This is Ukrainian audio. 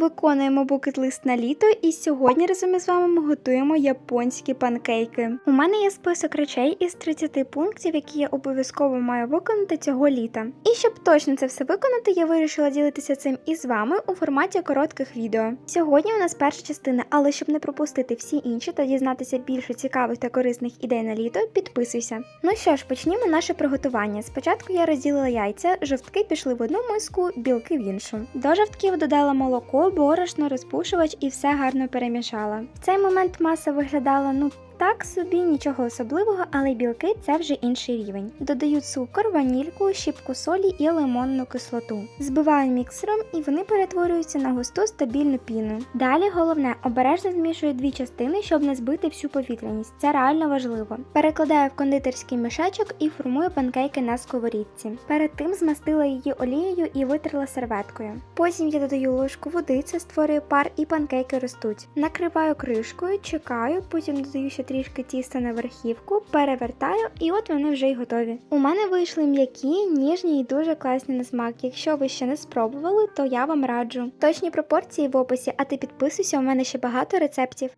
Виконуємо букет-лист на літо, і сьогодні разом із вами ми готуємо японські панкейки. У мене є список речей із 30 пунктів, які я обов'язково маю виконати цього літа. І щоб точно це все виконати, я вирішила ділитися цим із вами у форматі коротких відео. Сьогодні у нас перша частина, але щоб не пропустити всі інші та дізнатися більше цікавих та корисних ідей на літо, підписуйся. Ну що ж, почнімо наше приготування. Спочатку я розділила яйця, жовтки пішли в одну миску, білки в іншу. До жовтків додала молоко, борошно, розпушувач і все гарно перемішала. В цей момент маса виглядала ну. Так собі нічого особливого, але білки це вже інший рівень. Додаю цукор, ванільку, щіпку солі і лимонну кислоту. Збиваю міксером і вони перетворюються на густу стабільну піну. Далі головне обережно змішую дві частини, щоб не збити всю повітряність. Це реально важливо. Перекладаю в кондитерський мішечок і формую панкейки на сковорідці. Перед тим змастила її олією і витерла серветкою. Потім я додаю ложку води, це створює пар і панкейки ростуть. Накриваю кришкою, чекаю, потім додаю ще трішки тіста на верхівку, перевертаю, і от вони вже й готові. У мене вийшли м'які, ніжні і дуже класні на смак. Якщо ви ще не спробували, то я вам раджу. Точні пропорції в описі, а ти підписуйся, у мене ще багато рецептів.